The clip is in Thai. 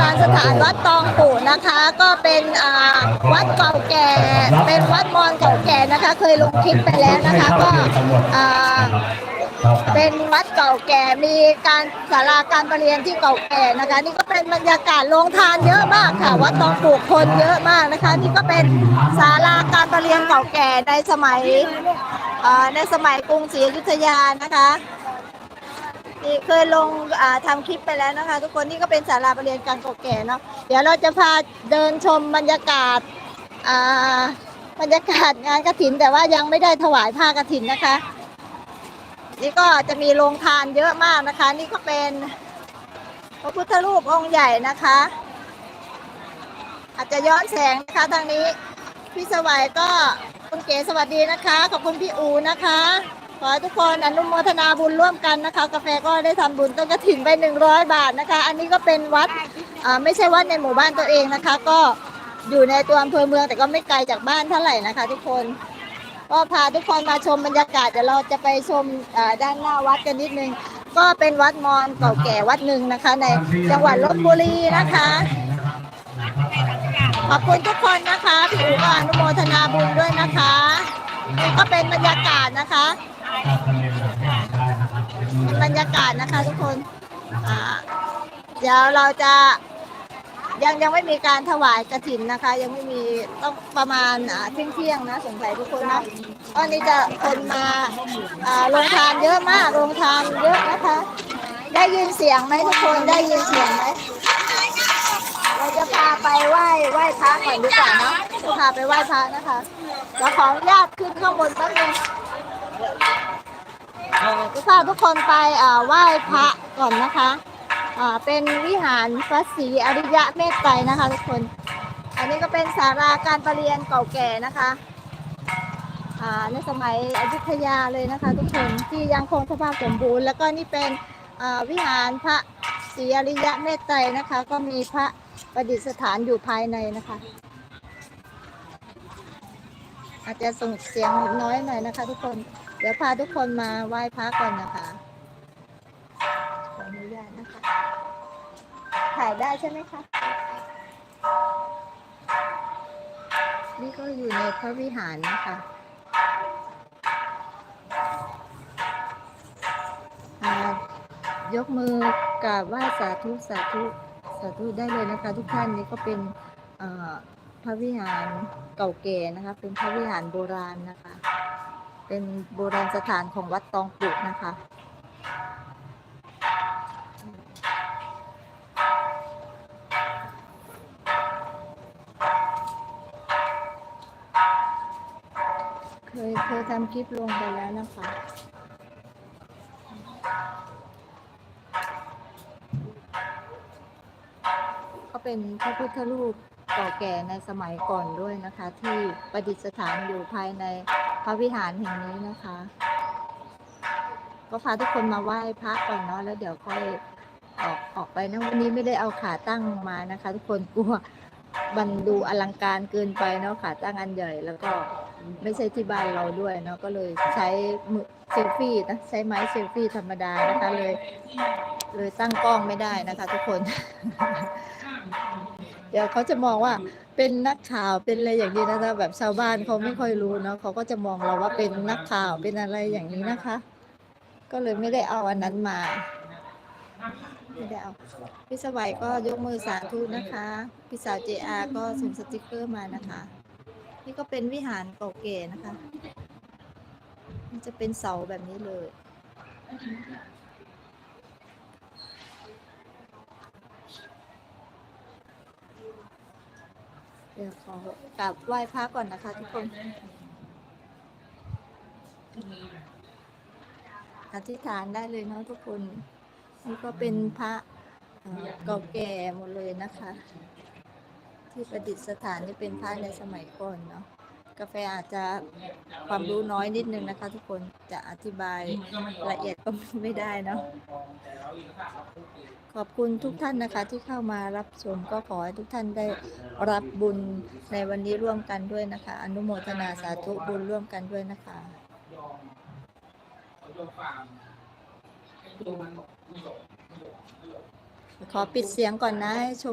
ราณสถานวัดตองปู่นะคะ ก็เป็นวัดเก่าแก่ เป็นวัดมอญเก่าแก่นะคะ เคยลงคลิปไปแล้วนะคะก็เป็นวัดเก่าแก่มีการศาลาการประเรียนที่เก่าแก่นะคะ นี่ก็เป็นบรรยากาศโรงทานเยอะมากค่ะ วัดตองปู่คนเยอะมากนะคะ นี่ก็เป็นศาลาการประเรียนเก่าแก่ในสมัยในสมัยกรุงศรีอยุธยานะคะ เคยลงอ่าทำคลิปไปแล้วนะคะ ทุกคนนี่ก็เป็นศาลาประเรียนการเก่าแก่เนาะเดี๋ยวเราจะพาเดินชมบรรยากาศอ่าบรรยากาศงานกระถินแต่ว่ายังไม่ได้ถวายผ้ากระถินนะคะ นี่ก็จะมีโรงทานเยอะมากนะคะ นี่ก็เป็นพระพุทธรูปองค์ใหญ่นะคะ อาจจะย้อนแสงนะคะทางนี้พี่สวัยก็คุณเก๋สวัสดีนะคะ ขอบคุณพี่อูนะคะ ขอให้ทุกคนอนุโมทนาบุญร่วมกันนะคะ กาแฟก็ได้ทำบุญต้นกระถิ่นไปหนึ่งร้อยบาทนะคะ อันนี้ก็เป็นวัดไม่ใช่วัดในหมู่บ้านตัวเองนะคะ ก็อยู่ในตัวอำเภอเมืองแต่ก็ไม่ไกลจากบ้านเท่าไหร่นะคะ ทุกคนก็พาทุกคนมาชมบรรยากาศเดี๋ยวเราจะไปชมด้านหน้าวัดกันนิดนึง ก็เป็นวัดมอญเก่าแก่วัดหนึ่งนะคะ ในจังหวัดลบบุรีนะคะ ขอบคุณทุกคนนะคะพี่อู๋ก็อนุโมทนาบุญด้วยนะคะนี่ก็เป็นบรรยากาศนะคะ บรรยากาศนะคะทุกคนเดี๋ยวเราจะยังยังไม่มีการถวายกระถินนะคะ ยังไม่มีต้องประมาณเที่ยงเที่ยงนะสงสัยทุกคนนะตอนนี้จะคนมาอ่าโรงทานเยอะมากโรงทานเยอะนะคะ ได้ยินเสียงไหมทุกคนได้ยินเสียงไหมเราจะพาไปไหว้ไหว้พระก่อนดีกว่าเนาะจะพาไปไหว้พระนะคะเราขออนุญาตขึ้นข้างบนแป๊บนึงจะ พาทุกคนไปอ่าไหว้พระก่อนนะคะอ่าเป็นวิหารพระศรีอริยะเมตไตรนะคะทุกคน อันนี้ก็เป็นศาลาการประเรียนเก่าแก่นะคะอ่าในสมัยอยุธยาเลยนะคะ ทุกคนที่ยังคงสภาพสมบูรณ์ แล้วก็นี่เป็นอ่าวิหารพระศรีอริยะเมตไตรนะคะ ก็มีพระประดิษฐานอยู่ภายในนะคะ อาจจะส่งเสียงน้อยหน่อยนะคะทุกคน เดี๋ยวพาทุกคนมาไหว้พระก่อนนะคะ ขออนุญาตนะคะ ถ่ายได้ใช่ไหมคะ นี่ก็อยู่ในพระวิหารนะคะยกมือกราบไหว้สาธุสาธุสาธุได้เลยนะคะ ทุกท่านนี่ก็เป็นพระวิหารเก่าแก่นะคะ เป็นพระวิหารโบราณนะคะ เป็นโบราณสถานของวัดตองปุกนะคะ เคยเคยทำคลิปลงไปแล้วนะคะก็เป็นพระพุทธรูปเก่าแก่ในสมัยก่อนด้วยนะคะ ที่ประดิษฐานอยู่ภายใน พระวิหารแห่งนี้นะคะ ก็พาทุกคนมาไหว้พระก่อนเนาะแล้วเดี๋ยวค่อยออกออกไปนะวันนี้ไม่ได้เอาขาตั้งมานะคะ ทุกคนกลัวมันดูอลังการเกินไปเนาะขาตั้งอันใหญ่แล้วก็ไม่ใช่ที่บ้านเราด้วยเนาะก็เลยใช้มือเซลฟี่นะใช้ไม้เซลฟี่ธรรมดานะคะเลย เลยตั้งกล้องไม่ได้นะคะ ทุกคน เดี๋ยวเขาจะมองว่า เป็นนักข่าวเป็นอะไรอย่างนี้นะคะแบบชาวบ้านเขาไม่ค่อยรู้เนาะเขาก็จะมองเราว่าเป็นนักข่าวเป็นอะไรอย่างนี้นะคะ ก็เลยไม่ได้เอาอันนั้นมาไม่ได้เอาพี่สวัยก็ยกมือสาธุนะคะ พี่สาวเจอาก็ส่งสติกเกอร์มานะคะ นี่ก็เป็นวิหารเก่าแก่นะคะ มันจะเป็นเสาแบบนี้เลย เดี๋ยวขอกลับไหว้พระก่อนนะคะทุกคนอธิษฐานได้เลยเนาะทุกคน นี่ก็เป็นพระเก่าแก่หมดเลยนะคะ ที่ประดิษฐานนี่เป็นพระในสมัยก่อนเนาะ กาแฟอาจจะความรู้น้อยนิดนึงนะคะ ทุกคนจะอธิบายละเอียดก็ไม่ได้เนาะขอบคุณทุกท่านนะคะที่เข้ามารับชมก็ขอให้ทุกท่านได้รับบุญในวันนี้ร่วมกันด้วยนะคะ อนุโมทนาสาธุบุญร่วมกันด้วยนะคะขอปิดเสียงก่อนนะให้ชม